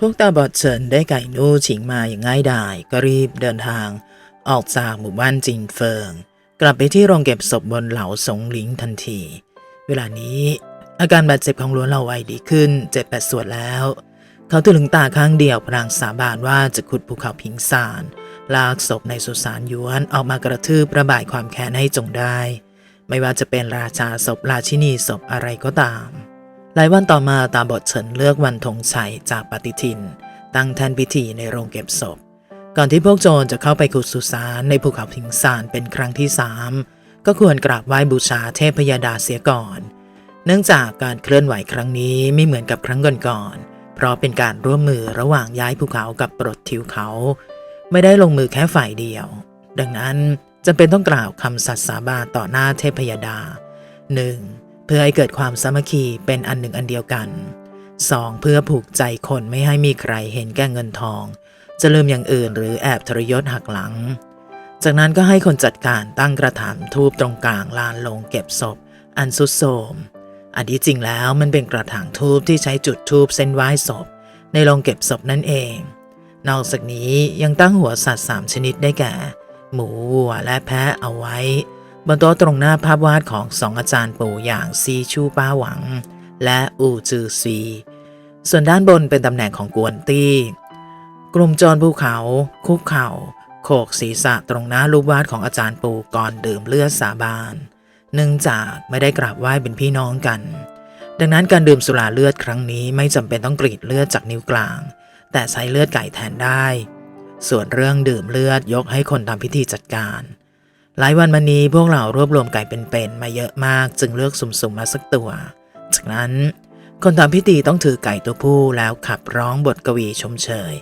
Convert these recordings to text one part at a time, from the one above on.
พวกตาบอดเฉินได้ไก่นู่ฉิงมาอย่างง่ายดายก็รีบเดินทาง ออกจากหมู่บ้านจินเฟิง กลับไปที่โรงเก็บศพบนเหลาสงหลิงทันที เวลานี้ อาการบาดเจ็บของล้วนเหล่าไวดีขึ้นเจ็ดแปดส่วนแล้ว เขาถึงตาข้างเดียวพลางสาบานว่าจะขุดภูเขาพิงซานลากศพในสุสานย้วนออกมากระทืบระบายความแค้นให้จงได้ ไม่ว่าจะเป็นราชาศพราชินีศพอะไรก็ตาม หลายวันต่อมาตาบอดเฉินเลือกวันธงชัยจากปฏิทิน ตั้งแทนพิธีในโรงเก็บศพ ก่อนที่พวกโจรจะเข้าไปขุดสุสานในภูเขาพิงซานเป็นครั้งที่สามก็ควรกราบไหว้บูชาเทพยดาเสียก่อน เนื่องจากการเคลื่อนไหวครั้งนี้ไม่เหมือนกับครั้งก่อนๆเพราะเป็นการร่วมมือระหว่างย้ายภูเขากับปลดทิวเขา ไม่ได้ลงมือแค่ฝ่ายเดียว ดังนั้นจำเป็นต้องกล่าวคำสัตย์สาบานต่อหน้าเทพยดา 1. เพื่อให้เกิดความสามัคคีเป็นอันหนึ่งอันเดียวกัน 2. เพื่อผูกใจคนไม่ให้มีใครเห็นแก่เงินทอง จะลืมอย่างอื่นหรือแอบทรยศหักหลัง จากนั้นก็ให้คนจัดการตั้งกระถางทูบตรงกลางลานลงเก็บศพ อันสุดโทรมอันที่จริงแล้วมันเป็นกระถางทูบที่ใช้จุดทูบเส้นไหว้ศพ ในโรงเก็บศพนั่นเอง นอกจากนี้ยังตั้งหัวสัตว์สามชนิดได้แก่ หมูวัวและแพะเอาไว้ บนโต๊ะตรงหน้าภาพวาดของสองอาจารย์ปู่อย่างซีชูป้าหวัง และอูจือซี ส่วนด้านบนเป็นตำแหน่งของกวนตี้ กลุ่มจรภูเขา คุกเข่า โขกศีรษะตรงหน้ารูปวาดของอาจารย์ปู่ก่อนดื่มเลือดสาบานเนื่องจากไม่ได้กราบไหว้เป็นพี่น้องกัน ดังนั้นการดื่มสุราเลือดครั้งนี้ไม่จำเป็นต้องกรีดเลือดจากนิ้วกลาง แต่ใช้เลือดไก่แทนได้ ส่วนเรื่องดื่มเลือดยกให้คนทำพิธีจัดการ หลายวันมานี้พวกเรารวบรวมไก่เป็นๆมาเยอะมาก จึงเลือกสุ่มๆมาสักตัว จากนั้นคนทำพิธีต้องถือไก่ตัวผู้แล้วขับร้องบทกวีชมเชย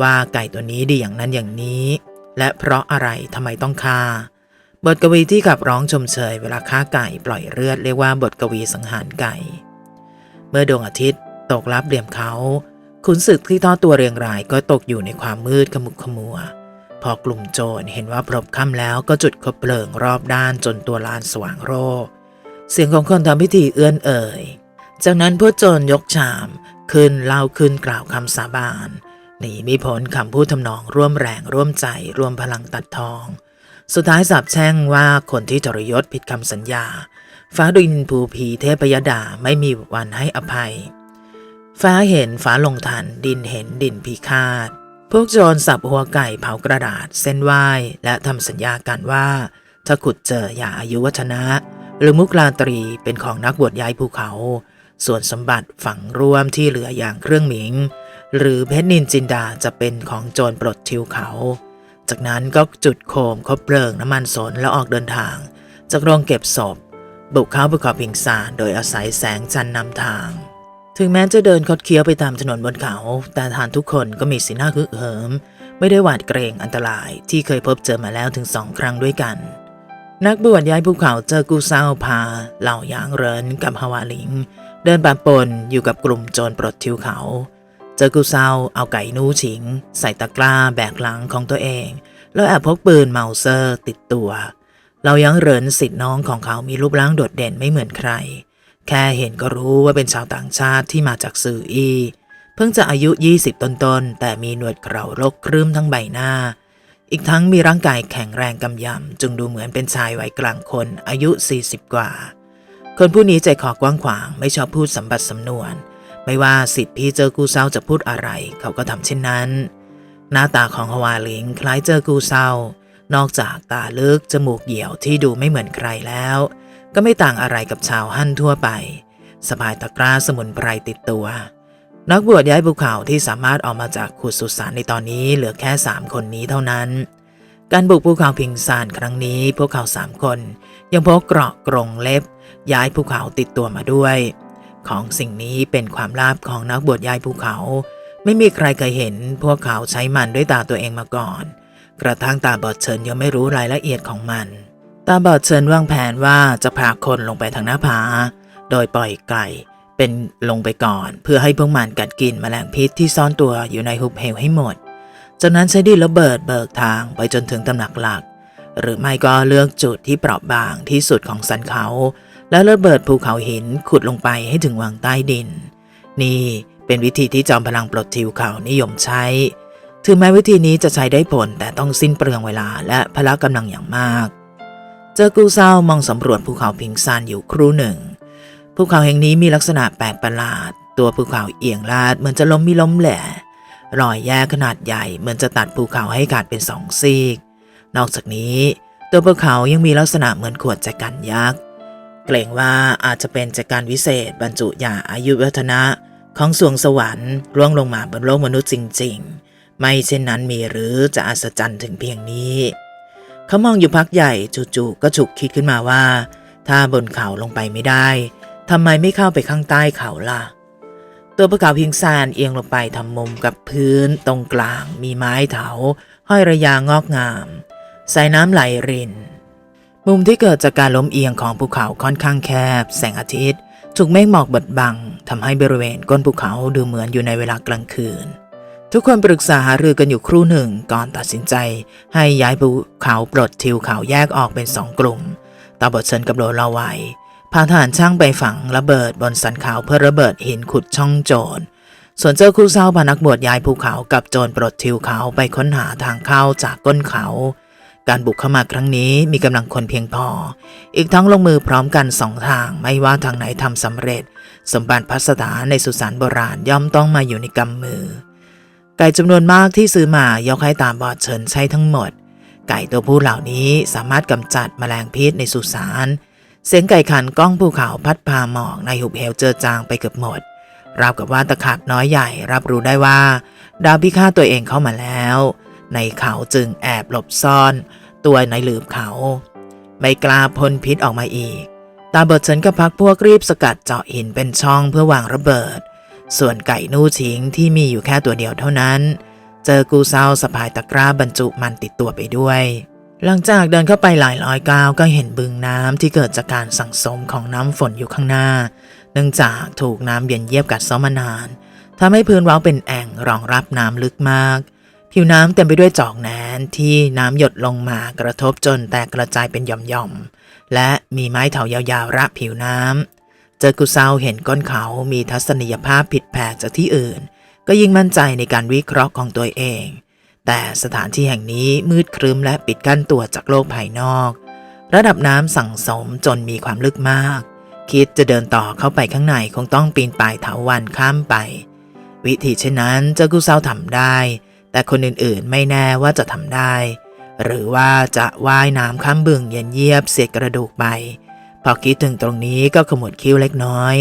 ว่าไก่ตัวนี้ดีอย่างนั้นอย่างนี้ และเพราะอะไรทำไมต้องฆ่า บทกวีที่ขับร้องชมเชย เวลาฆ่าไก่ปล่อยเลือดเรียกว่าบทกวีสังหารไก่ เมื่อดวงอาทิตย์ตกลับเหลี่ยมเขาขุนศึกที่ทอดตัวเรียงรายก็ตกอยู่ในความมืดขมุกขมัว พอกลุ่มโจรเห็นว่าพรบค่ำแล้วก็จุดคบเพลิงรอบด้านจนตัวลานสว่างโรจน์เสียงของคนทำพิธีเอื้อนเอ่ย จากนั้นพวกโจรยกชามขึ้นเล่าขึ้นกล่าวคำสาบานหนีไม่พ้นคำพูดทำนองร่วมแรงร่วมใจร่วมพลังตัดทอง สุดท้ายสาบแช่งว่าคนที่ทรยศผิดคำสัญญา ฟ้าดินภูพีเทพยดาไม่มีวันให้อภัย ฟ้าเห็นฟ้าลงทันดินเห็นดินพิฆาต พวกโจรสับหัวไก่เผากระดาษเส้นไหว้และทำสัญญากันว่า ถ้าขุดเจออย่าอายุวัฒนะ หรือมุกลาตรีเป็นของนักบวชย้ายภูเขา ส่วนสมบัติฝังร่วมที่เหลืออย่างเครื่องหมิง หรือเพชรนินจินดาจะเป็นของโจรปลดทิวเขา จากนั้นก็จุดโคมคบเพลิงน้ำมันสนแล้วออกเดินทาง จากโรงเก็บศพ บุกเข้าภูเขาพิงซานโดยอาศัยแสงจันทร์นำทาง ถึงแม้จะเดินคดเคี้ยวไปตามถนนบนเขา แต่ทารทุกคนก็มีสีหน้าคึกเหิม ไม่ได้หวาดเกรงอันตรายที่เคยพบเจอมาแล้วถึงสองครั้งด้วยกัน นักบวชย้ายภูเขาเจอกูเซาพา เหล่าหยางเรินกับฮาวาหลิง เดินปะปนอยู่กับกลุ่มโจรปลดทิวเขา เจอกูเซาเอาไก่นูฉิง ใส่ตะกร้าแบกหลังของตัวเอง แล้วแอบพกปืนเมาเซอร์ติดตัวเรายังเรินสิทธิ์น้องของเขามีรูปร่างโดดเด่นไม่เหมือนใคร แค่เห็นก็รู้ว่าเป็นชาวต่างชาติที่มาจากสื่ออี เพิ่งจะอายุ 20 ต้นๆ แต่มีหนวดเครารกครึ้มทั้งใบหน้า อีกทั้งมีร่างกายแข็งแรงกำยำจึงดูเหมือนเป็นชายวัยกลางคนอายุ 40 กว่า คนผู้นี้ใจคอกว้างขวางไม่ชอบพูดสัมบัติสำนวน ไม่ว่าสิทธิ์พี่เจอกูเศร้าจะพูดอะไร เขาก็ทำเช่นนั้น หน้าตาของฮวาหลิงคล้ายเจอกูเศร้านอกจากตาลึกจมูกเหี่ยวที่ดูไม่เหมือนใครแล้ว ก็ไม่ต่างอะไรกับชาวฮั่นทั่วไปสบายตะกร้าสมุนไพรติดตัว นักบวชย้ายภูเขาที่สามารถออกมาจากขุดสุสานในตอนนี้เหลือแค่สามคนนี้เท่านั้น การบุกภูเขาพิงซานครั้งนี้พวกเขาสามคน ยังพกเกราะกรงเล็บ ย้ายภูเขาติดตัวมาด้วย ของสิ่งนี้เป็นความลับของนักบวชย้ายภูเขา ไม่มีใครเคยเห็นพวกเขาใช้มันด้วยตาตัวเองมาก่อน กระทั่งตาบอดเฉินยังไม่รู้รายละเอียดของมัน ตาบอดเฉินวางแผนว่าจะพาคนลงไปทางหน้าผา โดยปล่อยไก่เป็นลงไปก่อน เพื่อให้พวกมันกัดกินแมลงพิษที่ซ่อนตัวอยู่ในหุบเหวให้หมด จากนั้นใช้ดินระเบิดเบิกทางไปจนถึงตำหนักหลัก หรือไม่ก็เลือกจุดที่เปราะบางที่สุดของสันเขา แล้วระเบิดภูเขาหินขุดลงไปให้ถึงวางใต้ดิน นี่เป็นวิธีที่จอมพลังปลดทิวเขานิยมใช้ ถึงแม้วิธีนี้จะใช้ได้ผลแต่ต้องสิ้นเปลืองเวลาและพละกำลังอย่างมาก อกูเศามองสำรวจภูเขาพิงซานอยู่ครู่หนึ่ง ภูเขาแห่งนี้มีลักษณะแปลกประหลาด ตัวภูเขาเอียงลาดเหมือนจะล้มมีล้มแหล่รอยแยกขนาดใหญ่เหมือนจะตัดภูเขาให้ขาดเป็นสองซีก นอกจากนี้ ตัวภูเขายังมีลักษณะเหมือนขวดแจกันยักษ์ เกรงว่าอาจจะเป็นจากการวิเศษ บรรจุยาอายุวัฒนะของสวงสวรรค์ร่วงลงมาบนโลกมนุษย์จริง ๆ ไม่เช่นนั้นมีหรือจะอัศจรรย์ถึงเพียงนี้ เขามองอยู่พักใหญ่จู่ๆก็ฉุกคิดขึ้นมาว่า ถ้าบนเขาลงไปไม่ได้ทำไมไม่เข้าไปข้างใต้เขาล่ะ ตัวภูเขาพิงซานเอียงลงไปทำมุมกับพื้นตรงกลางมีไม้เถา ห้อยระยางอกงามสายน้ำไหลริน มุมที่เกิดจากการล้มเอียงของภูเขาค่อนข้างแคบ แสงอาทิตย์ ถูกเมฆหมอกบดบังทำให้บริเวณก้นภูเขาดูเหมือนอยู่ในเวลากลางคืน ทุกคนปรึกษาหารือกันอยู่ครู่หนึ่งก่อนตัดสินใจ ให้ย้ายภูเขาปลดทิวเขาแยกออกเป็นสองกลุ่มตาบดเชิญกับโรลาไวพาทหารช่างไปฝังระเบิดบนสันเขาเพื่อระเบิดหินขุดช่องโจร ส่วนเจ้าคู่เศร้าพานักบวชย้ายภูเขากับโจรปลดทิวเขาไปค้นหาทางเข้าจากก้นเขา การบุกเข้ามาครั้งนี้มีกำลังคนเพียงพอ อีกทั้งลงมือพร้อมกันสองทางไม่ว่าทางไหนทำสำเร็จ สมบัติพัสถานในสุสานโบราณย่อมต้องมาอยู่ในกำมือ ไก่จำนวนมากที่ซื้อมายกให้ตามบอดเชิญใช้ทั้งหมด ไก่ตัวผู้เหล่านี้สามารถกำจัดแมลงพิษในสุสานเสียงไก่ขันก้องภูเขาพัดพาหมอกในหุบเหวเจอจางไปเกือบหมดราวกับว่าตะขาบน้อยใหญ่รับรู้ได้ว่า ดาวพิฆาตตัวเองเข้ามาแล้ว ในเขาจึงแอบหลบซ่อน ตัวในหลืบเขา ไม่กล้าพ่นพิษออกมาอีก ตาเบิดฉันกับพักพวกรีบสกัดเจาะหินเป็นช่องเพื่อวางระเบิด ส่วนไก่นู่ชิงที่มีอยู่แค่ตัวเดียวเท่านั้น เจอกูเซาสะพายตะกร้าบรรจุมันติดตัวไปด้วย หลังจากเดินเข้าไปหลายร้อยก้าวก็เห็นบึงน้ำที่เกิดจากการสั่งสมของน้ำฝนอยู่ข้างหน้า เนื่องจากถูกน้ำเย็นเยียบกัดเซ้อมานานทำให้พื้นเว้าเป็นแอ่งรองรับน้ำลึกมาก ผิวน้ำเต็มไปด้วยจอกแหนนที่น้ำหยดลงมากระทบจนแตกกระจายเป็นหย่อมๆและมีไม้เถายาวๆระผิวน้ำ เจอกุเซาเห็นก้นเขามีทัศนียภาพผิดแผกจากที่อื่น ก็ยิ่งมั่นใจในการวิเคราะห์ของตัวเอง แต่สถานที่แห่งนี้มืดครึ้มและปิดกั้นตัวจากโลกภายนอก ระดับน้ำสั่งสมจนมีความลึกมาก คิดจะเดินต่อเข้าไปข้างในคงต้องปีนป่ายเถาวันข้ามไป วิธีเช่นนั้นเจ้ากุเซาทำได้ แต่คนอื่นๆไม่แน่ว่าจะทำได้ หรือว่าจะว่ายน้ำข้ามบึงเย็นเยียบเสียกระดูกไป พอคิดถึงตรงนี้ก็ขมวดคิ้วเล็กน้อย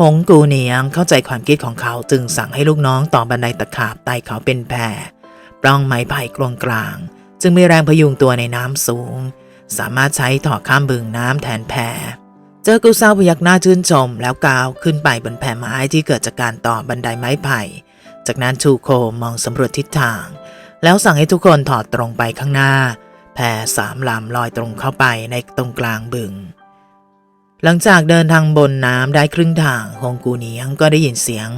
หงกูเนียงเข้าใจความคิดของเขาจึงสั่งให้ลูกน้องต่อบันไดตะขาบไต่เขาเป็นแพรปล้องไม้ไผ่กลวงกลาง จึงมีแรงพยุงตัวในน้ำสูง สามารถใช้ถอดข้ามบึงน้ำแทนแพรเจอกูเซาพยักหน้าชื่นชม แล้วก้าวขึ้นไปบนแผ่ไม้ที่เกิดจากการต่อบันไดไม้ไผ่ จากนั้นชูโคมองสำรวจทิศทาง แล้วสั่งให้ทุกคนถอดตรงไปข้างหน้าแพสามลำลอยตรงเข้าไปในตรงกลางบึง หลังจากเดินทางบนน้ำได้ครึ่งทางฮงกูเนียงก็ได้ยินเสียง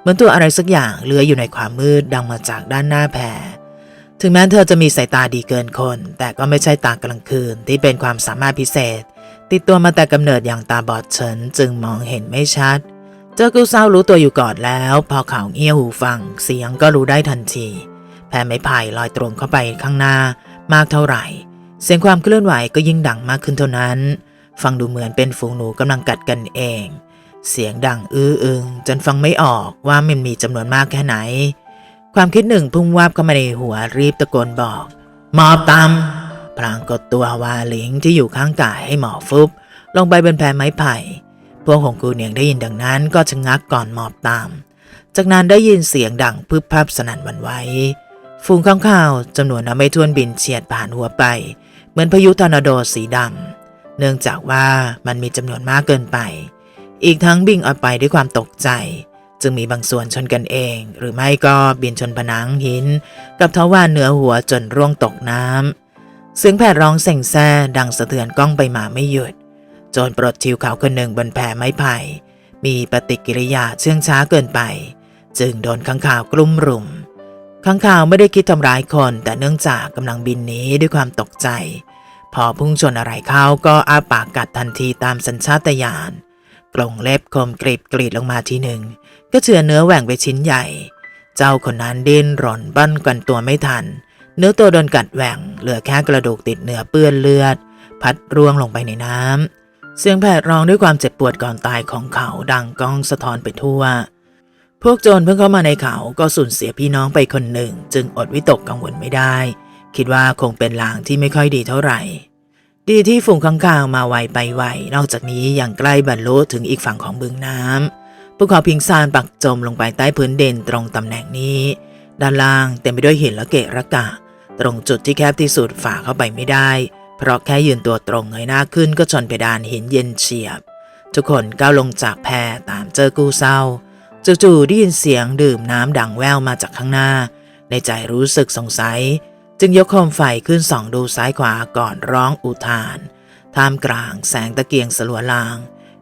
เหมือนตัวอะไรสักอย่างเลื้อยอยู่ในความมืดดังมาจากด้านหน้าแพถึงแม้เธอจะมีสายตาดีเกินคน แต่ก็ไม่ใช่ตากลางคืนที่เป็นความสามารถพิเศษ ติดตัวมาแต่กำเนิดอย่างตาบอดเฉินจึงมองเห็นไม่ชัด เจ้ากูเศร้ารู้ตัวอยู่ก่อนแล้ว พอเขาเงี่ยวหูฟัง เสียงก็รู้ได้ทันที แผ่ไม้ไผ่ลอยตรงเข้าไปข้างหน้า มากเท่าไหร่ เสียงความเคลื่อนไหวก็ยิ่งดังมากขึ้นเท่านั้น ฟังดูเหมือนเป็นฝูงหนูกำลังกัดกันเอง เสียงดังอื้ออึงจนฟังไม่ออกว่ามันมีจำนวนมากแค่ไหน ความคิดหนึ่งพุ่งวาบเข้ามาในหัวรีบตะโกนบอกหมอบตามพลางกดตัววาหลิงที่อยู่ข้างกายให้หมอบฟุบ ลงไปบนแผ่ไม้ไผ่ พวกของกูเนียงได้ยินดังนั้นก็ชะงักก่อนหมอบตาม จากนั้นได้ยินเสียงดังพึบพับสนั่นวันไหวฝูงข้างข่าวจำนวนนับไม่ถ้วนบินเฉียดผ่านหัวไป เหมือนพายุทอร์นาโดสีดำ เนื่องจากว่ามันมีจำนวนมากเกินไป อีกทั้งบินออกไปด้วยความตกใจ จึงมีบางส่วนชนกันเอง หรือไม่ก็บินชนผนังหิน กับทวารเหนือหัวจนร่วงตกน้ำเสียงแผดร้องเส่งแซ่ดังสะเทือนก้องไปมาไม่หยุด โจรปลดทิวเขาคนหนึ่งบนแผ่ไม้ไผ่ มีปฏิกิริยาเชื่องช้าเกินไป จึงโดนข้างข่าวกลุ่มรุมข้างข่าวไม่ได้คิดทำร้ายคน แต่เนื่องจากกำลังบินหนีด้วยความตกใจ พอพุ่งชนอะไรเข้าก็อ้าปากกัดทันทีตามสัญชาตญาณกลงเล็บคมกรีบกรีดลงมาทีหนึ่ง ก็เฉือเนื้อแหว่งไปชิ้นใหญ่ เจ้าคนนั้นดิ้นรนบั้นกันตัวไม่ทัน เนื้อตัวโดนกัดแหว่ง เหลือแค่กระดูกติดเนื้อเปื้อนเลือด พัดร่วงลงไปในน้ำเสียงแผดร้องด้วยความเจ็บปวดก่อนตายของเขาดังก้องสะท้อนไปทั่ว พวกโจรเพิ่งเข้ามาในเขาก็สูญเสียพี่น้องไปคนหนึ่ง จึงอดวิตกกังวลไม่ได้ คิดว่าคงเป็นลางที่ไม่ค่อยดีเท่าไหร่ ดีที่ฝูงข้างคาวมาไวไปไวนอกจากนี้ยังใกล้บรรลุถึงอีกฝั่งของบึงน้ำภูเขาพิงซานปักจมลงไปใต้พื้นเด่นตรงตำแหน่งนี้ ด้านล่างเต็มไปด้วยหินและเกะระกะ ตรงจุดที่แคบที่สุดฝ่าเข้าไปไม่ได้ เพราะแค่ยืนตัวตรงเงยหน้าขึ้นก็ชนเพดานหินเย็นเฉียบ ทุกคนก้าวลงจากแพตามเจอกู้เศร้าจู่ๆได้ยินเสียงดื่มน้ำดังแว่วมาจากข้างหน้า ในใจรู้สึกสงสัย จึงยกโคมไฟขึ้นส่องดูซ้ายขวาก่อนร้องอุทาน ท่ามกลางแสงตะเกียงสลัวลาง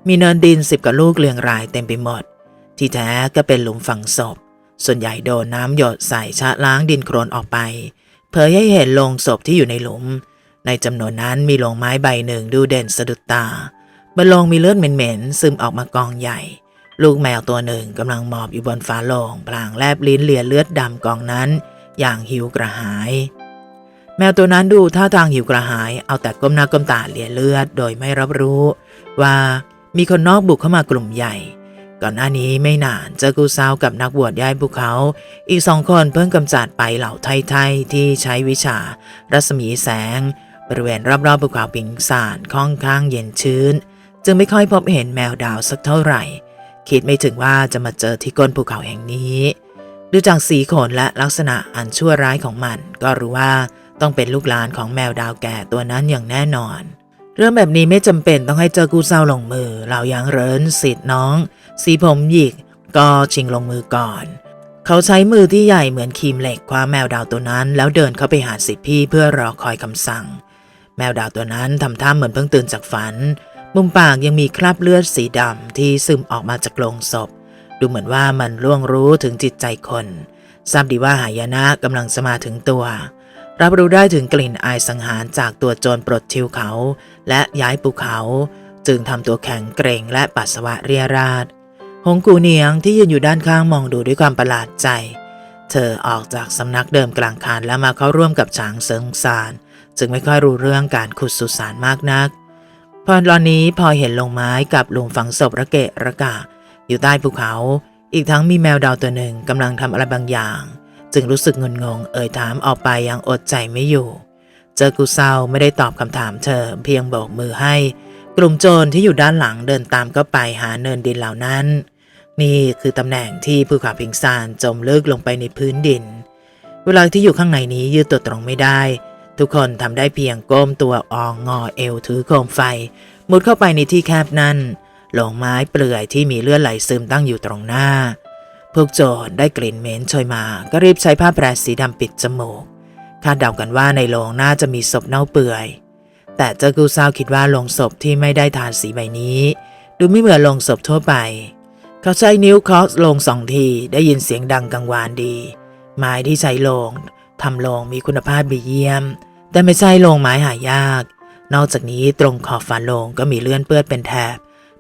มีเนินดินสิบกับลูกเรียงรายเต็มไปหมด ที่แท้ก็เป็นหลุมฝังศพ ส่วนใหญ่โดนน้ำหยดใส่ชะล้างดินโครนออกไป เผยให้เห็นโลงศพที่อยู่ในหลุม ในจำนวนนั้นมีโลงไม้ใบหนึ่งดูเด่นสะดุดตาบนโลงมีเลือดเหม็นๆซึมออกมากองใหญ่ ลูกแมวตัวหนึ่งกำลังหมอบอยู่บนฝาโลงพลางแลบลิ้นเลียเลือดดำกองนั้นอย่างหิวกระหาย แมวตัวนั้นดูท่าทางหิวกระหาย เอาแต่ก้มหน้าก้มตาเลียเลือด โดยไม่รับรู้ ว่ามีคนนอกบุกเข้ามากลุ่มใหญ่ ก่อนหน้านี้ไม่นานเจอกูซาวกับนักบวชย้ายภูเขา อีกสองคนเพิ่งกำจัดไปเหล่าไทยๆที่ใช้วิชา รัศมีแสง บริเวณรอบๆภูเขาปิงสานค่อนข้างเย็นชื้น จึงไม่ค่อยพบเห็นแมวดาวสักเท่าไหร่ คิดไม่ถึงว่าจะมาเจอที่ก้นภูเขาแห่งนี้ ดูจากสีขนและลักษณะอันชั่วร้ายของมันก็รู้ว่า ต้องเป็นลูกหลานของแมวดาวแก่ตัวนั้นอย่างแน่นอน เรื่องแบบนี้ไม่จำเป็นต้องให้เจอกูเศร้าลงมือเรายังเรินสิทธิ์น้อง สีผมหยิกก็ชิงลงมือก่อน เขาใช้มือที่ใหญ่เหมือนครีมเหล็กคว้าแมวดาวตัวนั้น แล้วเดินเข้าไปหาสิทธิพี่เพื่อรอคอยคำสั่ง แมวดาวตัวนั้นทำท่าเหมือนเพิ่งตื่นจากฝัน มุมปากยังมีคราบเลือดสีดำที่ซึมออกมาจากโลงศพ ดูเหมือนว่ามันล่วงรู้ถึงจิตใจคนทราบดีว่าหายนะกำลังจะมาถึงตัว รับรู้ได้ถึงกลิ่นอายสังหารจากตัวโจรปลดทิวเขา และย้ายภูเขา จึงทำตัวแข็งเกรงและปัสสาวะเรียราดหงกูเนียงที่ยืนอยู่ด้านข้างมองดูด้วยความประหลาดใจ เธอออกจากสำนักเดิมกลางคานและมาเข้าร่วมกับฉางเซิงซาน จึงไม่ค่อยรู้เรื่องการขุดสุสานมากนัก พอตอนนี้พอเห็นลงไม้กับหลุมฝังศพระเกะระกะ อยู่ใต้ภูเขา อีกทั้งมีแมวดาวตัวหนึ่งกำลังทำอะไรบางอย่าง จึงรู้สึกงุนงงเอ่ยถามออกไปยังอดใจไม่อยู่ เจอกูเศร้าไม่ได้ตอบคำถามเธอเพียงโบกมือให้ กลุ่มโจรที่อยู่ด้านหลังเดินตามเข้าไปหาเนินดินเหล่านั้น นี่คือตำแหน่งที่ภูเขาพิงซานจมลึกลงไปในพื้นดิน เวลาที่อยู่ข้างในนี้ยืดตัวตรงไม่ได้ ทุกคนทำได้เพียงก้มตัวอองงอเอวถือโคมไฟ มุดเข้าไปในที่แคบนั้นหลงไม้เปลือยที่มีเลือดไหลซึมตั้งอยู่ตรงหน้า พวกโจรได้กลิ่นเหม็นโชยมา ก็รีบใช้ผ้าแพรสีดำปิดจมูก คาดเดากันว่าในโรงน่าจะมีศพเน่าเปื่อย แต่เจ้ากูซาวคิดว่าโลงศพที่ไม่ได้ทานสีใบนี้ ดูไม่เหมือนโลงศพทั่วไป เขาใช้นิ้วเคาะโลงสองทีได้ยินเสียงดังกังวานดี ไม้ที่ใช้โลงทำโลงมีคุณภาพดีเยี่ยม แต่ไม่ใช่โลงไม้หายาก นอกจากนี้ตรงขอบฝาโลงก็มีเลื่อนเปื้อนเป็นแถบ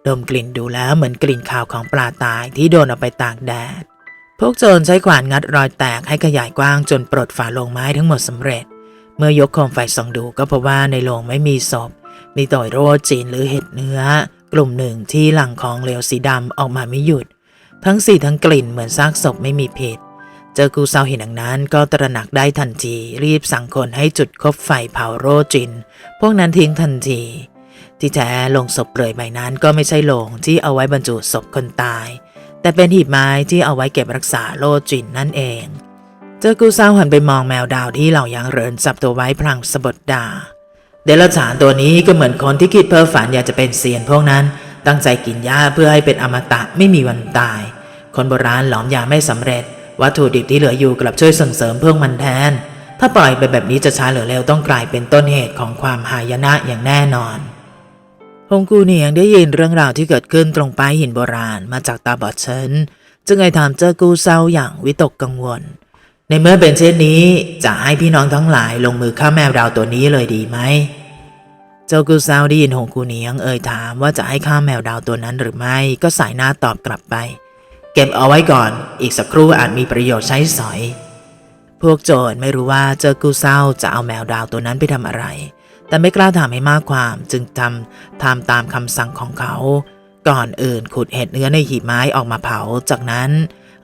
ดมกลิ่นดูแล้วเหมือนกลิ่นขาวของปลาตายที่โดนเอาไปตากแดด พวกโจรใช้ขวานงัดรอยแตกให้ขยายกว้างจนปลดฝาโลงไม้ทั้งหมดสำเร็จ เมื่อยกโคมไฟส่องดูก็พบว่าในโลงไม่มีศพ มีต่อยโรจีนหรือเห็ดเนื้อ กลุ่มหนึ่งที่หลังของเหลวสีดำออกมาไม่หยุด ทั้งสีทั้งกลิ่นเหมือนซากศพไม่มีพิษเจอกูเซาเห็นดังนั้นก็ตระหนักได้ทันที รีบสั่งคนให้จุดคบไฟเผาโรจิน พวกนั้นทิ้งทันที ที่แท้โลงศพเปลือยใบนั้นก็ไม่ใช่โลงที่เอาไว้บรรจุศพคนตาย แต่เป็นหีบไม้ที่เอาไว้เก็บรักษาโรจินนั่นเอง เจอกูเศร้าหันไปมองแมวดาวที่เหล่ายังเรินจับตัวไว้พลางสะบดดา เดรัจฉานตัวนี้ก็เหมือนคนที่คิดเพ้อฝันอยากจะเป็นเซียนพวกนั้น ตั้งใจกินยาเพื่อให้เป็นอมตะไม่มีวันตาย คนโบราณหลอมยาไม่สำเร็จ วัตถุดิบที่เหลืออยู่กลับช่วยส่งเสริมเพื่อมันแทน ถ้าปล่อยไปแบบนี้จะช้าหรือเร็วต้องกลายเป็นต้นเหตุของความหายนะอย่างแน่นอน ฮงกูเนียงได้ยินเรื่องราวที่เกิดขึ้นตรงป้ายหินโบราณมาจากตาบอดเฉินจึงไอถามเจ้ากูเศร้าอย่างวิตกกังวล ในเมื่อเป็นเช่นนี้จะให้พี่น้องทั้งหลายลงมือฆ่าแมวดาวตัวนี้เลยดีไหม เจ้ากูเศร้าได้ยินฮงกูเนียงเอ่ยถามว่าจะให้ฆ่าแมวดาวตัวนั้นหรือไม่ ก็สายหน้าตอบกลับไป เก็บเอาไว้ก่อน อีกสักครู่อาจมีประโยชน์ใช้สอย พวกโจรไม่รู้ว่าเจอกูเศร้าจะเอาแมวดาวตัวนั้นไปทำอะไร แต่ไม่กล้าถามให้มากความจึงทำทำตามคำสั่งของเขา ก่อนอื่นขุดเห็ดเนื้อในหีบไม้ออกมาเผา จากนั้น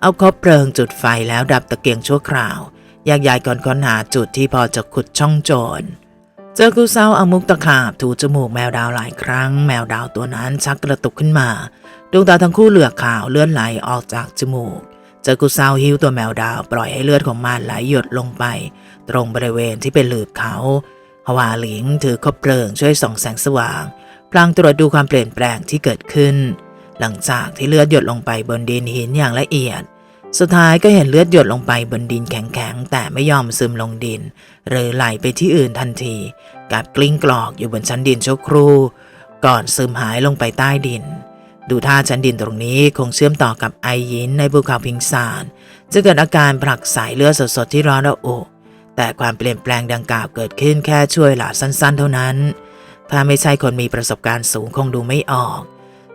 เอาคบเพลิงจุดไฟแล้วดับตะเกียงชั่วคราวแยกย้ายก่อนค้นหาจุดที่พอจะขุดช่องโจร เจอกูเศร้าเอามุกตะขาบถูจมูกแมวดาวหลายครั้ง แมวดาวตัวนั้นชักกระตุกขึ้นมา ดวงตาทั้งคู่เหลือกขาวเลือดไหลออกจากจมูก เจอกูเศร้าหิ้วตัวแมวดาวปล่อยให้เลือดของมันไหลหยดลงไป ตรงบริเวณที่เป็นหลืบเขา ฮวาหลิงถือคบเพลิงช่วยส่องแสงสว่าง พลางตรวจดูความเปลี่ยนแปลงที่เกิดขึ้น หลังจากที่เลือดหยดลงไปบนดินหินอย่างละเอียด สุดท้ายก็เห็นเลือดหยดลงไปบนดินแข็งๆ แต่ไม่ยอมซึมลงดิน หรือไหลไปที่อื่นทันทีกับกลิ้งกรอกอยู่บนชั้นดินชั่วครู่ ก่อนซึมหายลงไปใต้ดิน ดูท่าชั้นดินตรงนี้คงเชื่อมต่อกับไอยินในภูเขาพิงซานจะเกิดอาการผลักสายเลือดสดๆที่ร้อนระอุ แต่ความเปลี่ยนแปลงดังกล่าวเกิดขึ้นแค่ช่วยหลาสั้นๆ เท่านั้น ถ้าไม่ใช่คนมีประสบการณ์สูงคงดูไม่ออก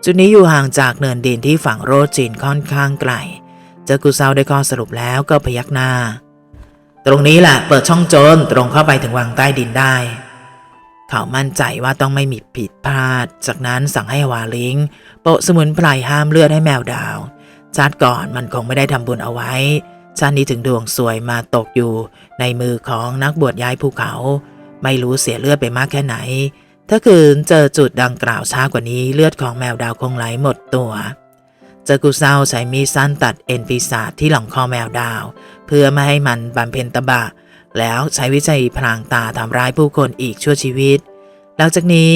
จุดนี้อยู่ห่างจากเนินดินที่ฝั่งโรจินค่อนข้างไกล เจอกูเซาได้ข้อสรุปแล้วก็พยักหน้า ตรงนี้แหละเปิดช่องโจรตรงเข้าไปถึงวังใต้ดินได้ เขามั่นใจว่าต้องไม่มีผิดพลาด จากนั้นสั่งให้วาลิงโปะสมุนไพรห้ามเลือดให้แมวดาวชาติก่อนมันคงไม่ได้ทำบุญเอาไว้ชาตินี้ถึงดวงสวยมาตกอยู่ ในมือของนักบวชย้ายภูเขา ไม่รู้เสียเลือดไปมากแค่ไหน ถ้าคืนเจอจุดดังกล่าวช้ากว่านี้เลือดของแมวดาวคงไหลหมดตัวเจอกูเศร้าใช้มีดสั้นตัดเอ็นปีศาจที่หลังคอแมวดาว เพื่อไม่ให้มันบำเพ็ญตบะ แล้วใช้วิจัยพลางตาทำร้ายผู้คนอีกชั่วชีวิต หลังจากนี้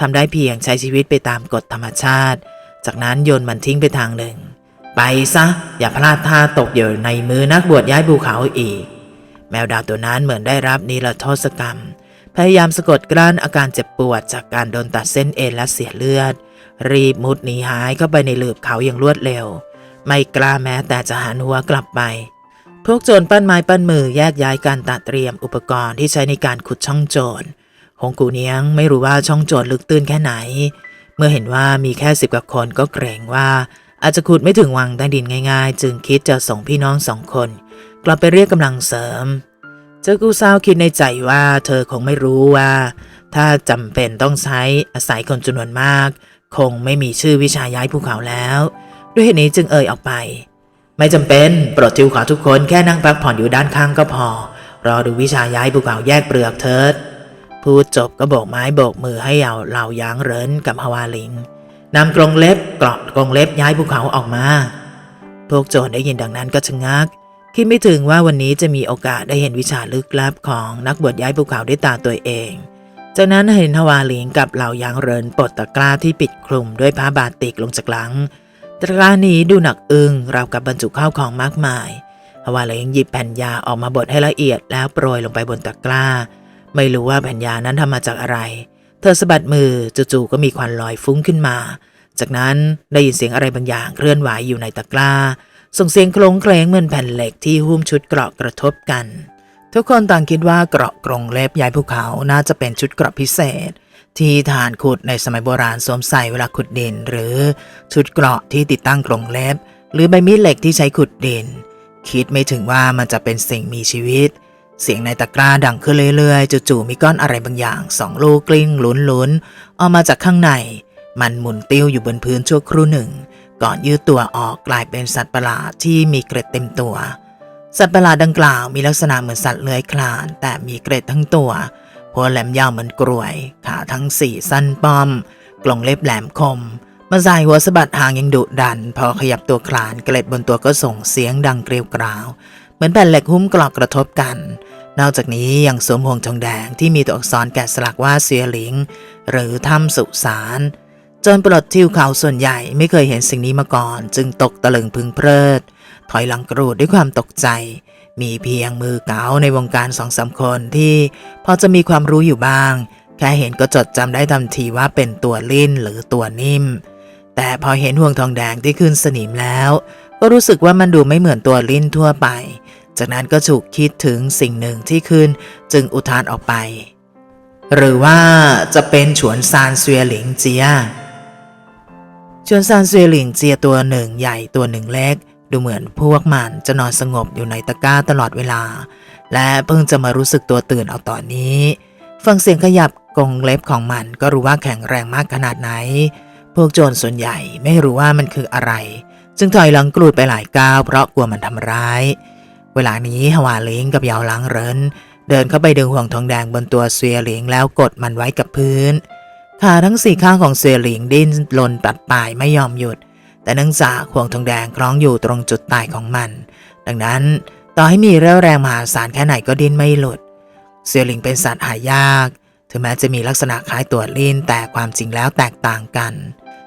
ทำได้เพียงใช้ชีวิตไปตามกฎธรรมชาติ จากนั้นโยนมันทิ้งไปทางหนึ่ง ไปซะ อย่าพลาดท่าตกอยู่ในมือนักบวชย้ายภูเขาอีก แมวดาวตัวนั้นเหมือนได้รับนิรโทษกรรม พยายามสะกดกลั้นอาการเจ็บปวดจากการโดนตัดเส้นเอ็นและเสียเลือด รีบมุดหนีหายเข้าไปในหลืบเขาอย่างรวดเร็ว ไม่กล้าแม้แต่จะหันหัวกลับไป พวกโจรปั้นไม้ปั้นมือแยกย้ายการตัดเตรียมอุปกรณ์ที่ใช้ในการขุดช่องโจรฮงกูเนียงไม่รู้ว่าช่องโจรลึกตื้นแค่ไหน เมื่อเห็นว่ามีแค่สิบกว่าคนก็เกรงว่าอาจจะขุดไม่ถึงวังใต้ดินง่ายๆ จึงคิดจะส่งพี่น้องสองคน กลับไปเรียกกำลังเสริม เจ้ากูซาวคิดในใจว่าเธอคงไม่รู้ว่า ถ้าจำเป็นต้องใช้อาศัยคนจำนวนมาก คงไม่มีชื่อวิชาย้ายภูเขาแล้ว ด้วยเหตุนี้จึงเอ่ยออกไป ไม่จำเป็นโปรดทิวขอทุกคนแค่นั่งพักผ่อนอยู่ด้านข้างก็พอ รอดูวิชาย้ายภูเขาแยกเปลือกเถิดพูดจบก็โบกไม้โบกมือให้เหล่าเหล่ายางเรินกับฮาวาลิงนำกรงเล็บกรอบกรงเล็บย้ายภูเขาออกมา พวกโจรได้ยินดังนั้นก็ชะงัก คิดไม่ถึงว่าวันนี้จะมีโอกาสได้เห็นวิชาลึกลับของนักบวชย้ายภูเขาด้วยตาตัวเอง จากนั้นเห็นฮาวาลิงกับเหล่ายางเรินปลดตะกร้าที่ปิดคลุมด้วยผ้าบาติกลงจากหลัง ตะกร้านี้ดูหนักอึ้งราวกับบรรจุข้าวของมากมายฮาวาหลิงหยิบแผ่นยาออกมาบดให้ละเอียดแล้วโปรยลงไปบนตะกร้า ไม่รู้ว่าแผ่นยานั้นทำมาจากอะไร เธอสะบัดมือจู่ๆก็มีควันลอยฟุ้งขึ้นมา จากนั้นได้ยินเสียงอะไรบางอย่างเคลื่อนไหวอยู่ในตะกร้า ส่งเสียงโคลงเคลงเหมือนแผ่นเหล็กที่หุ้มชุดเกราะกระทบกัน ทุกคนต่างคิดว่าเกราะกรงเล็บยายภูเขาน่าจะเป็นชุดเกราะพิเศษ ที่ทหารขุดในสมัยโบราณสวมใส่เวลาขุดดิน หรือชุดเกราะที่ติดตั้งกรงเล็บ หรือใบมีดเหล็กที่ใช้ขุดดิน คิดไม่ถึงว่ามันจะเป็นสิ่งมีชีวิต เสียงในตะกร้าดังขึ้นเรื่อยๆจู่ๆมีก้อนอะไรบางอย่างสองลูกกลิ้งลุ้นๆออกมาจากข้างใน มันหมุนติ้วอยู่บนพื้นชั่วครู่หนึ่ง ก่อนยืดตัวออกกลายเป็นสัตว์ประหลาดที่มีเกร็ดเต็มตัว สัตว์ประหลาดดังกล่าวมีลักษณะเหมือนสัตว์เลื้อยคลาน แต่มีเกร็ดทั้งตัวหัวแหลมยาวเหมือนกรวย ขาทั้งสี่สั้นป้อม กลงเล็บแหลมคมมาใส่หัวสะบัดหางยังดุดัน พอขยับตัวคลานเกล็ดบนตัวก็ส่งเสียงดังเกรียวกราว เหมือนแผ่นเหล็กหุ้มกรอกกระทบกัน นอกจากนี้ยังสวมห่วงทองแดงที่มีตัวอักษรแกะสลักว่าเสียหลิง หรือถ้ำสุสาน จนปลดทิวเขาส่วนใหญ่ไม่เคยเห็นสิ่งนี้มาก่อน จึงตกตะลึงพึงเพลิด ถอยหลังกรูดด้วยความตกใจ มีเพียงมือเก๋าในวงการสองสามคนที่พอจะมีความรู้อยู่บ้าง แค่เห็นก็จดจำได้ทันทีว่าเป็นตัวลิ้นหรือตัวนิ่ม แต่พอเห็นห่วงทองแดงที่ขึ้นสนิมแล้ว ก็รู้สึกว่ามันดูไม่เหมือนตัวลิ้นทั่วไป จากนั้นก็ฉุกคิดถึงสิ่งหนึ่งที่ขึ้น จึงอุทานออกไปหรือว่าจะเป็นฉวนซานเซียหลิงเจีย ชวนซานเซยหลิงเจียตัวหนึ่งใหญ่ตัวหนึ่งเล็ก ดูเหมือนพวกมันจะนอนสงบอยู่ในตะกร้าตลอดเวลา และเพิ่งจะมารู้สึกตัวตื่นเอาตอนนี้ ฟังเสียงขยับกรงเล็บของมันก็รู้ว่าแข็งแรงมากขนาดไหน พวกโจรส่วนใหญ่ไม่รู้ว่ามันคืออะไร จึงถอยหลังกรูดไปหลายก้าวเพราะกลัวมันทำร้าย เวลานี้ฮวาลิงกับยาวลังเรินเดินเข้าไปดึงห่วงทองแดงบนตัวเซียหลิงแล้วกดมันไว้กับพื้น ขาทั้งสี่ข้างของเซียหลิงดิ้นรนตัดปลายไม่ยอมหยุด แต่เนื่องจากห่วงทองแดงคล้องอยู่ตรงจุดตายของมัน ดังนั้นต่อให้มีเรี่ยวแรงมหาศาลแค่ไหนก็ดิ้นไม่หลุดเซียหลิงเป็นสัตว์หายาก ถึงแม้จะมีลักษณะคล้ายตัวลิ้นแต่ความจริงแล้วแตกต่างกัน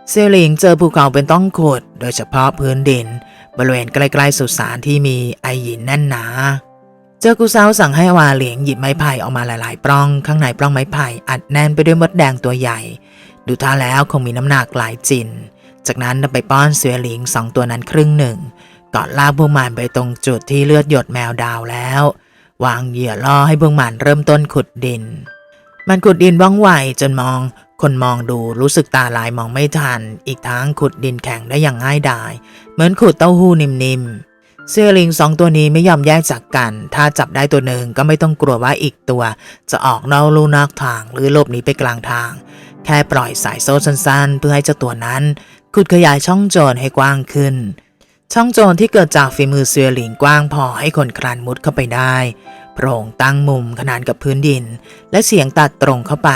เซียหลิงเจอภูเขาเป็นต้องขุด โดยเฉพาะพื้นดิน บริเวณใกล้ๆสุสานที่มีไอหินแน่นหนา เจอกูเซาสั่งให้วาเหลียงหยิบไม้ไผ่ออกมาหลาย ๆ ปล้อง ข้างในปล้องไม้ไผ่อัดแน่นไปด้วยมดแดงตัวใหญ่ ดูท่าแล้วคงมีน้ำหนักหลายจิน จากนั้นนำไปป้อนเสือหลิงสองตัวนั้นครึ่งหนึ่งก่อนลากพวกมันไปตรงจุดที่เลือดหยดแมวดาวแล้ว วางเหยื่อล่อให้พวกมันเริ่มต้นขุดดิน มันขุดดินว่องไวจนมอง คนมองดูรู้สึกตาลายมองไม่ทัน อีกทั้งขุดดินแข็งได้อย่างง่ายดาย เหมือนขุดเต้าหู้นิ่มๆ เสื้อลิงสองตัวนี้ไม่ยอมแยกจากกัน ถ้าจับได้ตัวหนึ่งก็ไม่ต้องกลัวว่าอีกตัว จะออกนอกลู่นอกทาง หรือหลบหนีไปกลางทาง แค่ปล่อยสายโซ่สั้นๆ เพื่อให้เจ้าตัวนั้นขุดขยายช่องโจรให้กว้างขึ้น ช่องโจรที่เกิดจากฝีมือเสื้อหลิงกว้างพอให้คนคลานมุดเข้าไปได้ โปร่งตั้งมุมขนานกับพื้นดิน และเสียงตัดตรงเข้าไป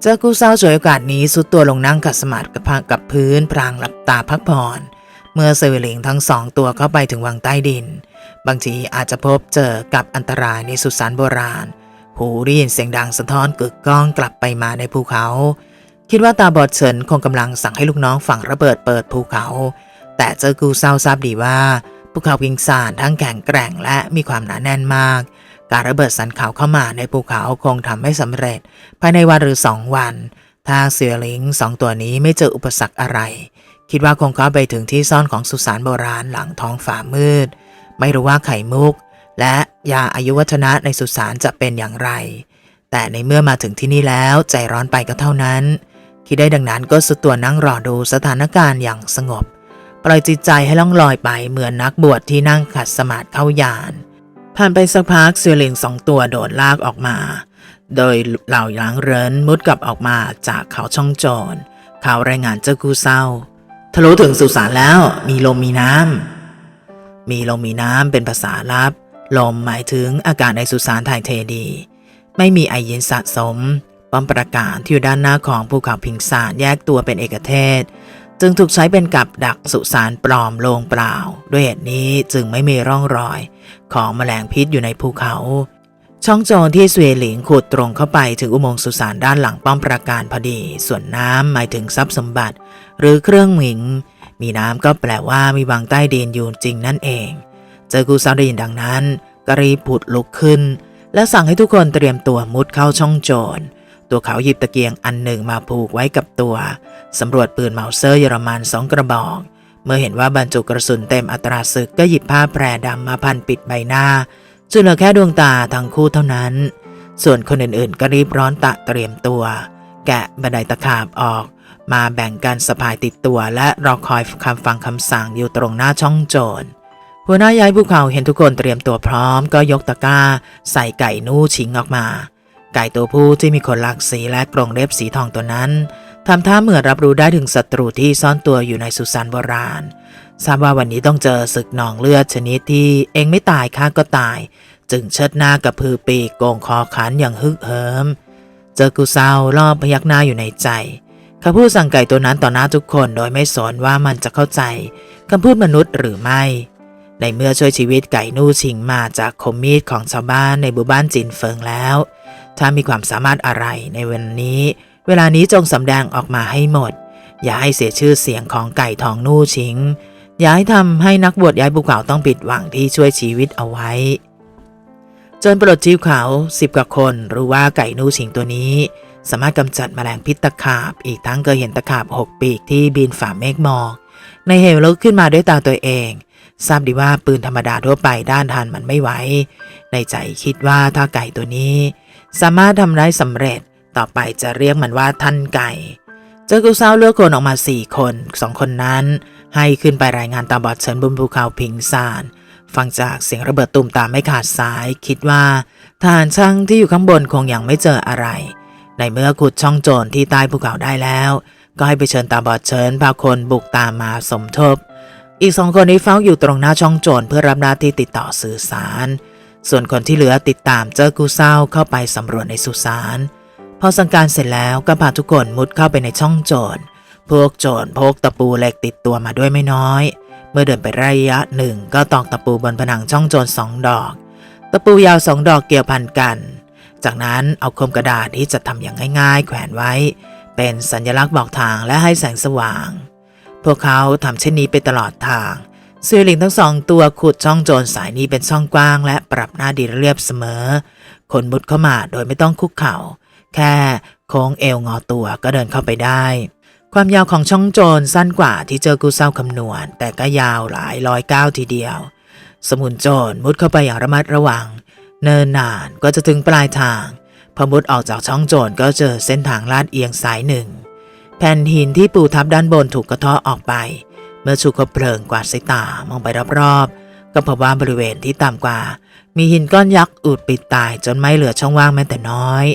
เจ้ากู้เศร้าฉวยโอกาสนี้สุดตัวลงนั่งขัดสมาธิกับพื้นพรางหลับตาพักผ่อน เมื่อเซอหลิงทั้งสองตัวเข้าไปถึงวังใต้ดิน บางทีอาจจะพบเจอกับอันตรายในสุสานโบราณ หูได้ยินเสียงดังสะท้อนกึกก้องกลับไปมาในภูเขา คิดว่าตาบอดเฉินคงกำลังสั่งให้ลูกน้องฝังระเบิดเปิดภูเขา แต่เจ้ากูเศร้าทราบดีว่าภูเขาพิงซานทั้งแข็งแกร่งและมีความหนาแน่นมาก การระเบิดสันเขาเข้ามาในภูเขาคงทำไม่สำเร็จ ภายในวันหรือสองวัน ถ้าเสือลิงสองตัวนี้ไม่เจออุปสรรคอะไร คิดว่าคงเข้าไปถึงที่ซ่อนของสุสานโบราณหลังท้องฝ่ามืด ไม่รู้ว่าไข่มุก และยาอายุวัฒนะในสุสานจะเป็นอย่างไร แต่ในเมื่อมาถึงที่นี่แล้วใจร้อนไปก็เท่านั้น คิดได้ดังนั้นก็สุดตัวนั่งรอดูสถานการณ์อย่างสงบ ปล่อยจิตใจให้ล่องลอยไปเหมือนนักบวชที่นั่งขัดสมาธิเข้ายานผ่านไปสักพักเสือเหลิงสองตัวโดดลากออกมา โดยเหล่าหยางเรินมุดกลับออกมาจากเขาช่องโจรข่ารายงานเจ้ากูเศร้า ทะลุถึงสุสานแล้ว มีลมมีน้ำ มีลมมีน้ำเป็นภาษาลับ ลมหมายถึงอากาศในสุสานถ่ายเทดี ไม่มีไอเย็นสะสม ป้อมประกาศที่อยู่ด้านหน้าของภูเขาพิงซานแยกตัวเป็นเอกเทศ จึงถูกใช้เป็นกับดักสุสานปลอมโลงเปล่า ด้วยเหตุนี้จึงไม่มีร่องรอย ของแมลงพิษอยู่ในภูเขา ช่องโจรที่สเวหลิงขุดตรงเข้าไปถึงอุโมงค์สุสานด้านหลังป้อมปราการพอดี ส่วนน้ำหมายถึงทรัพย์สมบัติ หรือเครื่องหมิง มีน้ำก็แปลว่ามีบางใต้ดินอยู่จริงนั่นเอง เจอกูซาได้ยินดังนั้นก็รีบผุดลุกขึ้น และสั่งให้ทุกคนเตรียมตัวมุดเข้าช่องโจร ตัวเขาหยิบตะเกียงอันหนึ่งมาผูกไว้กับตัวสำรวจปืนเมาเซอร์เยอรมันสองกระบอก เมื่อเห็นว่าบรรจุกระสุนเต็มอัตราศึกก็หยิบผ้าแพรดำมาพันปิดใบหน้า จนเหลือแค่ดวงตาทั้งคู่เท่านั้น ส่วนคนอื่นๆ ก็รีบร้อนตะเตรียมตัว แกะบันไดตะขาบออก มาแบ่งกันสะพายติดตัว และรอคอยคำฟังคำสั่งอยู่ตรงหน้าช่องโจรหัวหน้าย้ายภูเขาเห็นทุกคนเตรียมตัวพร้อม ก็ยกตะกร้า ใส่ไก่นู่ชิงออกมา ไก่ตัวผู้ที่มีขนหลากสีและกรงเล็บสีทองตัวนั้นทำท่าเหมือนรับรู้ได้ถึงศัตรูที่ซ่อนตัวอยู่ในสุสานโบราณ ทราบว่าวันนี้ต้องเจอศึกหนองเลือดชนิดที่เองไม่ตายข้าก็ตาย จึงเชิดหน้ากับพือปีกโกงคอขันอย่างฮึกเหิม เจอกูเศร้ารอบพยักหน้าอยู่ในใจเขาพูดสั่งไก่ตัวนั้นต่อหน้าทุกคนโดยไม่สนว่ามันจะเข้าใจคำพูดมนุษย์หรือไม่ ในเมื่อช่วยชีวิตไก่นู่ชิงมาจากคมมีดของชาวบ้านในบุบ้านจินเฟิงแล้ว ถ้ามีความสามารถอะไรในวันนี้ เวลานี้จงสำแดงออกมาให้หมด อย่าให้เสียชื่อเสียงของไก่ทองนู่ชิง ย่าให้ทำให้นักบวชย้ายภูเขาต้องผิดหวังที่ช่วยชีวิตเอาไว้ จนปลดจิ้วเขาสิบกว่าคนรู้ว่าไก่นูชิงตัวนี้ สามารถกำจัดแมลงพิษตะขาบ อีกทั้งเคยเห็นตะขาบหกปีกที่บินฝ่าเมฆหมอกในเหวลุกขึ้นมาด้วยตาตัวเอง ทราบดีว่าปืนธรรมดาทั่วไปด้านทานมันไม่ไหวในใจคิดว่าถ้าไก่ตัวนี้ สามารถทำได้สำเร็จต่อไปจะเรียกมันว่าท่านไก่ จจ้ากูเศร้าเลือกคนออกมาสี่คนสองคนนั้น ให้ขึ้นไปรายงานตามบอดเชิญบนภูเขาพิงซาน ฟังจากเสียงระเบิดตุ่มตามไม่ขาดสาย คิดว่าทหารช่างที่อยู่ข้างบนคงยังไม่เจออะไร ในเมื่อขุดช่องโจรที่ใต้ภูเขาได้แล้ว ก็ให้ไปเชิญตามบอดเชิญพาคนบุกตามมาสมทบ อีกสองคนนี้เฝ้าอยู่ตรงหน้าช่องโจรเพื่อรับหน้าที่ติดต่อสื่อสาร ส่วนคนที่เหลือติดตามเจ้ากูเศร้าเข้าไปสำรวจในสุสาน พอสังการเสร็จแล้วก็พาทุกคนมุดเข้าไปในช่องโจร พวกโจรพกตะปูเหล็กติดตัวมาด้วยไม่น้อย เมื่อเดินไประยะหนึ่งก็ตอกตะปูบนผนังช่องโจรสองดอก ตะปูยาวสองดอกเกี่ยวพันกัน จากนั้นเอาคมกระดาษที่จะทำอย่างง่าย ๆ แขวนไว้ เป็นสัญลักษณ์บอกทางและให้แสงสว่าง พวกเขาทำเช่นนี้ไปตลอดทางเสือหลิงทั้งสองตัวขุดช่องโจรสายนี้เป็นช่องกว้าง และปรับหน้าดินเรียบเสมอ คนมุดเข้ามาโดยไม่ต้องคุกเข่า แค่โค้งเอวงอตัวก็เดินเข้าไปได้ ความยาวของช่องโจรสั้นกว่าที่เจอกูเศร้าคำนวณ แต่ก็ยาวหลายร้อยก้าวทีเดียว สมุนโจรมุดเข้าไปอย่างระมัดระวัง เนินนานก็จะถึงปลายทางพอมุดออกจากช่องโจรก็เจอเส้นทางลาดเอียงสายหนึ่ง แผ่นหินที่ปูทับด้านบนถูกกระเทาะออกไป เมื่อชูคบเพลิงกวาดสายตามองไปรอบๆก็พบว่าบริเวณที่ต่ำกว่า มีหินก้อนยักษ์อุดปิดตายจนไม่เหลือช่องว่างแม้แต่น้อย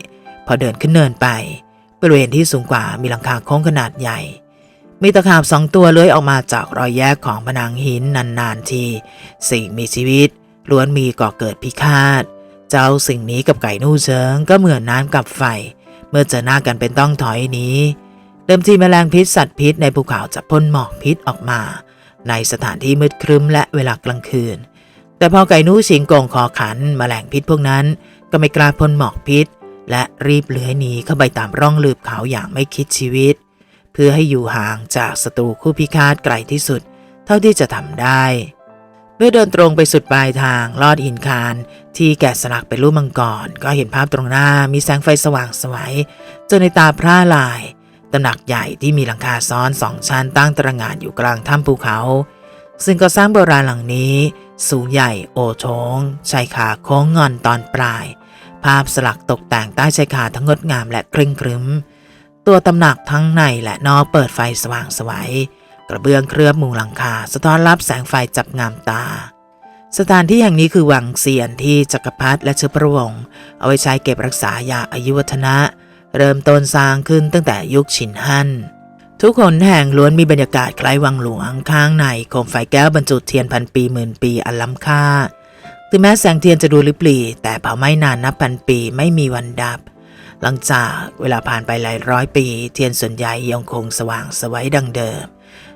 พอเดินขึ้นเนินไป บริเวณที่สูงกว่ามีหลังคาโค้งขนาดใหญ่ มีตะขาบสองตัวเลื้อยออกมาจากรอยแยกของผนังหินนานๆที สิ่งมีชีวิตล้วนมีก่อเกิดพิฆาต เจ้าสิ่งนี้กับไก่นู่เชิงก็เหมือนน้ำกับไฟ เมื่อเจอหน้ากันเป็นต้องถอยหนี้ เดิมทีแมลงพิษสัตว์พิษในภูเขาจะพ่นหมอกพิษออกมา ในสถานที่มืดครึ้มและเวลากลางคืน แต่พอไก่นู้ชิงโกงคอขันแมลงพิษพวกนั้นก็ไม่กล้าพ่นหมอกพิษ และรีบเลื้อยหนีเข้าไปตามร่องลืบเขาอย่างไม่คิดชีวิต เพื่อให้อยู่ห่างจากศัตรูคู่พิฆาตไกลที่สุด เท่าที่จะทำได้ เมื่อเดินตรงไปสุดปลายทางลอดหินคาน ที่แกะสลักเป็นรูปมังกร ก็เห็นภาพตรงหน้ามีแสงไฟสว่างไสวย จนในตาพร่าลายตำหนักใหญ่ที่มีหลังคาซ้อนสองชั้นตั้งตระหง่านอยู่กลางถ้ำภูเขา ซึ่งก็สร้างโบราณหลังนี้ สูงใหญ่โอโถงชายคาโค้งงอนตอนปลาย ภาพสลักตกแต่งใต้ชายคาทั้งงดงามและเคร่งครึ้มตัวตำหนักทั้งในและนอกเปิดไฟสว่างสวยกระเบื้องเคลือบมุงหลังคา สะท้อนรับแสงไฟจับงามตา สถานที่แห่งนี้คือวังเซียนที่จักรพรรดิและเชื้อพระวงศ์เอาไว้ใช้เก็บรักษายาอายุวัฒนะ เริ่มต้นสร้างขึ้นตั้งแต่ยุคฉินฮั่นทุกคนแห่งล้วนมีบรรยากาศคล้ายวังหลวงข้างในโคมไฟแก้วบรรจุเทียนพันปีหมื่นปีอันล้ำค่า ถึงแม้แสงเทียนจะดูลิบหลีแต่เผาไหม่นานนับพันปีไม่มีวันดับ หลังจากเวลาผ่านไปหลายร้อยปี เทียนส่วนใหญ่ยังคงสว่างสวัยดังเดิม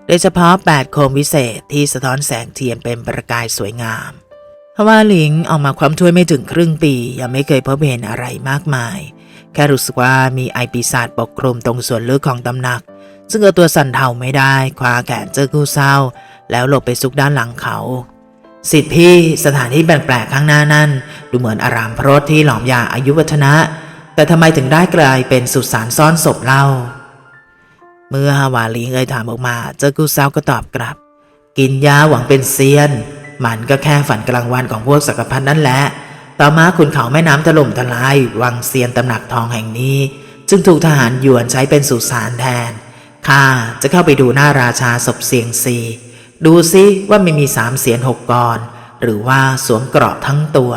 โดยเฉพาะ 8 โคมวิเศษที่สะท้อนแสงเทียนเป็นประกายสวยงามฮว่าหลิงออกมาความถ้วยไม่ถึงครึ่งปี ยังไม่เคยพบเห็นอะไรมากมาย แค่รู้สึกว่ามีไอปีศาจปกคลุมตรงส่วนลึกของตำหนัก ซึ่งเอาตัวสั่นเทาไม่ได้คว้าแขนเจ้ากู้เศร้า แล้วหลบไปซุกด้านหลังเขา สิทธิพี่สถานที่แปลกๆข้างหน้านั่นดูเหมือนอารามพรตที่หลอมยาอายุวัฒนะ แต่ทำไมถึงได้กลายเป็นสุสานซ่อนศพเล่า เมื่อฮาวาลีเอ่ยถามออกมา เจ้ากู้เศร้าก็ตอบกลับ กินยาหวังเป็นเซียน มันก็แค่ฝันกลางวันของพวกสักพันนั่นแหละ ต่อมาขุนเขาแม่น้ำถล่มทลาย วังเซียนตำหนักทองแห่งนี้ จึงถูกทหารหยวนใช้เป็นสุสานแทนข้าจะเข้าไปดูหน้าราชาศพเสียงซี ดูซิว่าไม่มีสามเสียนหกกร หรือว่าสวมเกราะทั้งตัว